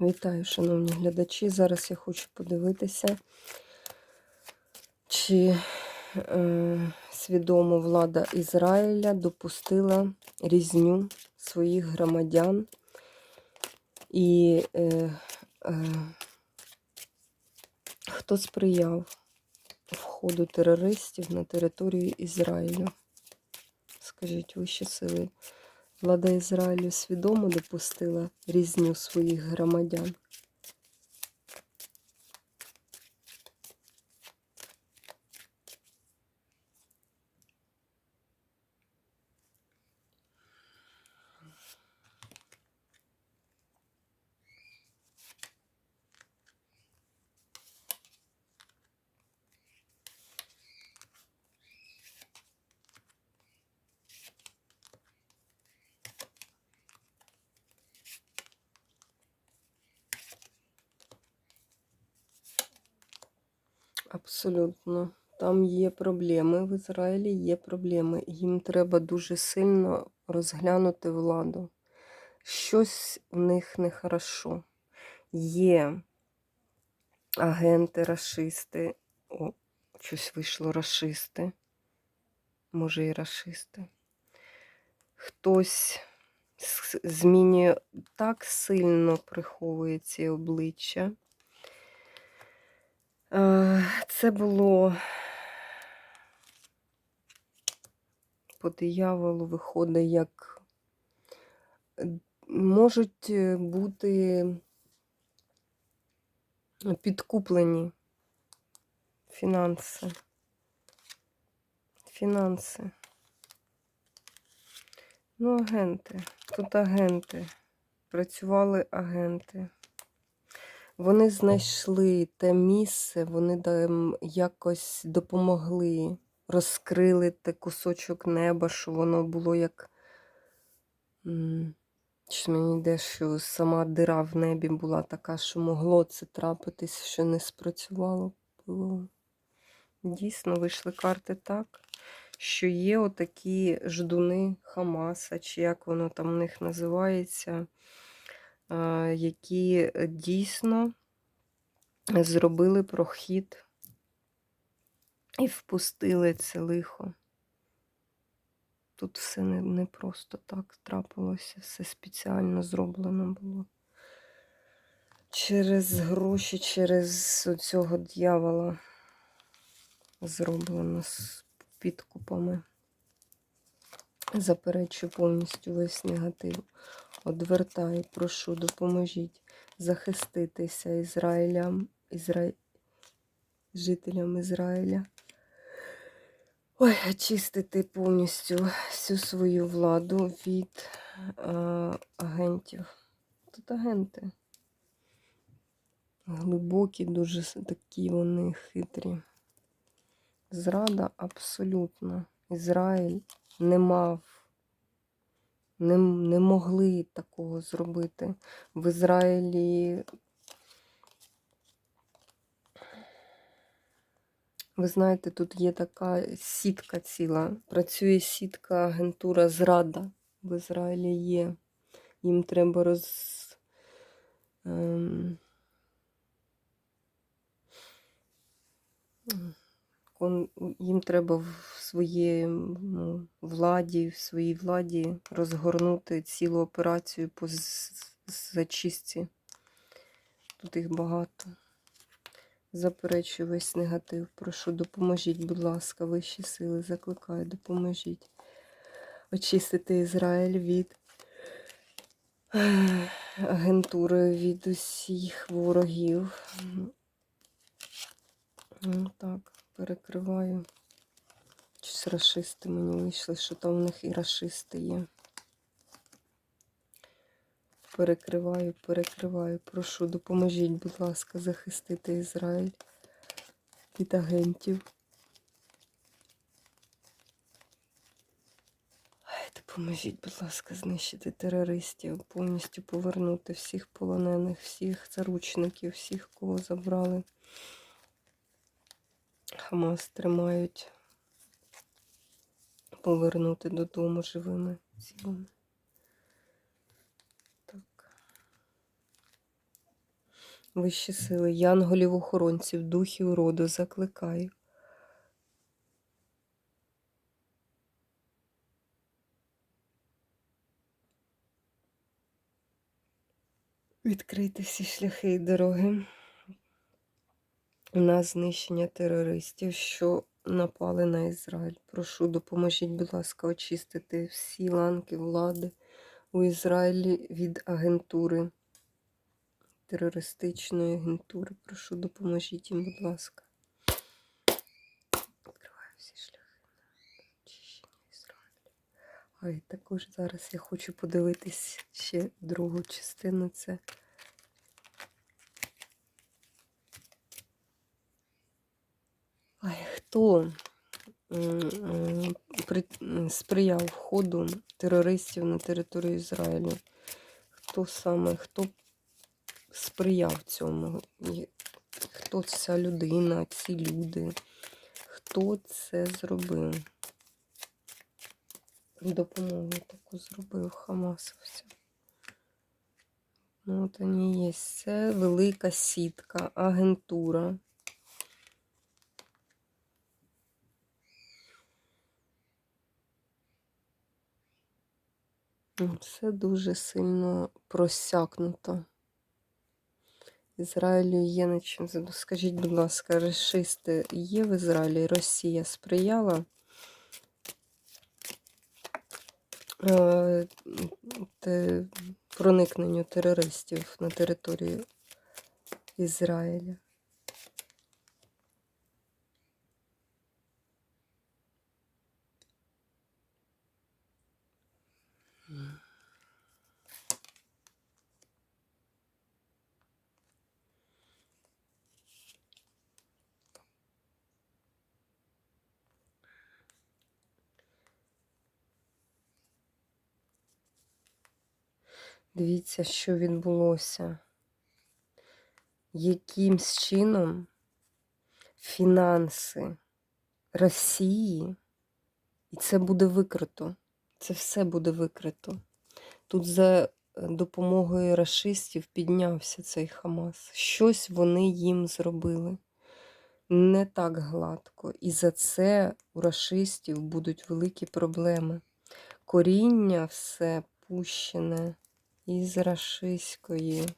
Вітаю, шановні глядачі. Зараз я хочу подивитися, чи е, свідомо влада Ізраїля допустила різню своїх громадян і е, е, хто сприяв входу терористів на територію Ізраїлю. Скажіть, вищі сили. Влада Ізраїлю свідомо допустила різню своїх громадян. Абсолютно. Там є проблеми в Ізраїлі, є проблеми. Їм треба дуже сильно розглянути владу. Щось в них нехорошо. Є агенти, расисти. О, щось вийшло расисти. Може, і расисти. Хтось змінює так сильно приховує ці обличчя. Е, Це було по дияволу виходить, як е, можуть е, бути підкуплені фінанси. Фінанси. Ну, агенти. Тут агенти. Працювали агенти. Вони знайшли те місце, вони якось допомогли, розкрили те кусочок неба, що воно було як. Щось мені йде, що сама дира в небі була така, що могло це трапитись, що не спрацювало. Було. Дійсно, вийшли карти так, що є отакі ждуни Хамаса, чи як воно там в них називається які е, дійсно зробили прохід і впустили це лихо. Тут все не, не просто так трапилося, все спеціально зроблено було. Через гроші, через цього дьявола зроблено з підкупами. Заперечую повністю весь негатив. Одвертаю, прошу, допоможіть захиститися Ізраїлям, Ізра... жителям Ізраїля. Ой, очистити повністю всю свою владу від е, агентів. Тут агенти. Глибокі, дуже такі вони хитрі. Зрада абсолютно. Ізраїль не мав, не, не могли такого зробити. В Ізраїлі, ви знаєте, тут є така сітка ціла. Працює сітка, агентура зрада в Ізраїлі є. Їм треба роз. Ем, їм треба своїй ну, владі, в своїй владі розгорнути цілу операцію по зачистці. Тут їх багато. Заперечую весь негатив. Прошу, допоможіть, будь ласка, вищі сили. Закликаю, допоможіть очистити Ізраїль від агентури, від усіх ворогів. Так, перекриваю. Щось расисти мені вийшли, що там в них і расисти є. Перекриваю, перекриваю. Прошу, допоможіть, будь ласка, захистити Ізраїль від агентів. Ай, допоможіть, будь ласка, знищити терористів, повністю повернути всіх полонених, всіх заручників, всіх, кого забрали. Хамас тримають повернути додому живими цілими. Так. Вищі сили, янголів охоронців, духів роду закликаю. Відкрити всі шляхи і дороги на знищення терористів, що напали на Ізраїль. Прошу, допоможіть, будь ласка, очистити всі ланки влади у Ізраїлі від агентури, терористичної агентури. Прошу, допоможіть їм, будь ласка. Відкриваю всі шляхи на очищення Ізраїлю. А і також зараз я хочу подивитись ще другу частину. Це Ай, хто при- м, сприяв входу терористів на територію Ізраїлю? Хто саме, хто сприяв цьому? Хто ця людина, ці люди? Хто це зробив? Допомогу таку зробив Хамасовцям. Ну, от вони є. Це велика сітка, агентура. Все дуже сильно просякнуто. Ізраїлю є над чим Скажіть, будь ласка, решисти є в Ізраїлі? Росія сприяла е, проникненню терористів на територію Ізраїля? Дивіться, що відбулося. Якимсь чином фінанси Росії, і це буде викрито. Це все буде викрито. Тут за е, допомогою рашистів піднявся цей Хамас. Щось вони їм зробили не так гладко. І за це у рашистів будуть великі проблеми. Коріння все пущене із рашистської.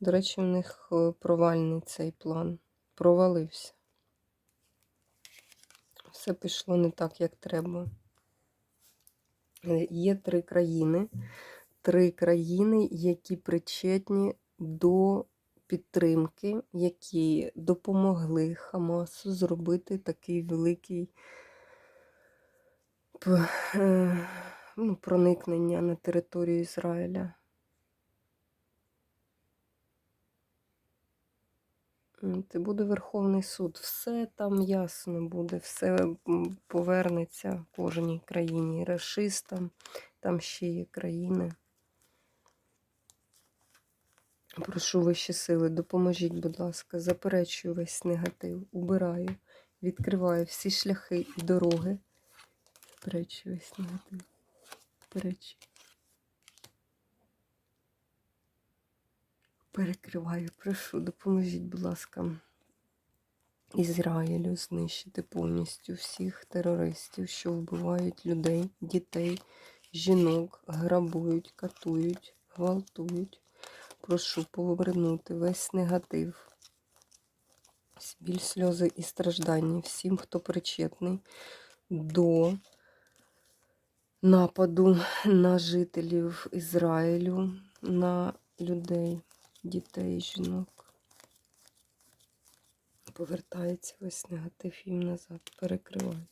До речі, у них е, провальний цей план. Провалився. Все пішло не так, як треба. Є три країни. Три країни, які причетні до підтримки, які допомогли Хамасу зробити такий великий п- е, ну, проникнення на територію Ізраїля. Це буде Верховний суд. Все там ясно буде, все повернеться кожній країні. Рашистам, там ще є країни. Прошу вищі сили, допоможіть, будь ласка, заперечую весь негатив, убираю, відкриваю всі шляхи і дороги. Заперечую весь негатив. Перекриваю, прошу, допоможіть, будь ласка, Ізраїлю знищити повністю всіх терористів, що вбивають людей, дітей, жінок, грабують, катують, гвалтують. Прошу повернути весь негатив, біль, сльози і страждання всім, хто причетний до нападу на жителів Ізраїлю, на людей, дітей, жінок. Повертається весь негатив їм назад, перекриває.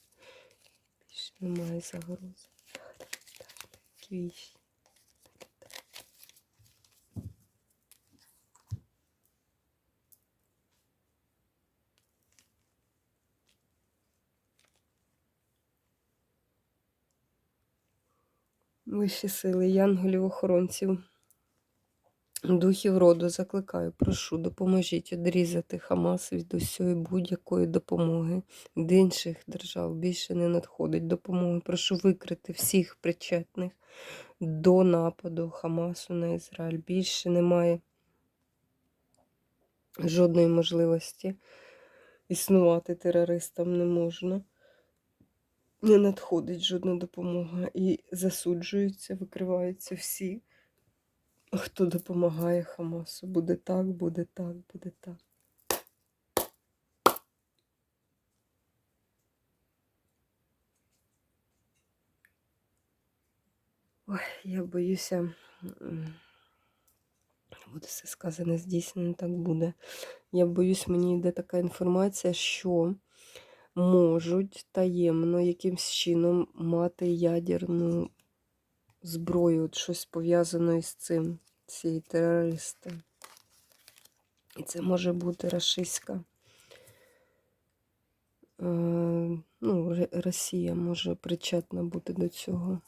Більше немає загрози. Квіч. Вищі сили, янголів охоронців, духів роду закликаю, прошу, допоможіть відрізати Хамас від усієї будь-якої допомоги. Від інших держав більше не надходить допомоги. Прошу викрити всіх причетних до нападу Хамасу на Ізраїль. Більше немає жодної можливості існувати терористам не можна. Не надходить жодна допомога. І засуджуються, викриваються всі, хто допомагає Хамасу. Буде так, буде так, буде так. Ой, я боюся, буде все сказане, здійснено так буде. Я боюсь, мені йде така інформація, що можуть таємно якимсь чином мати ядерну зброю, от щось пов'язане із цим, ці терористи. І це може бути рашистська. Е, ну, Росія може причетна бути до цього.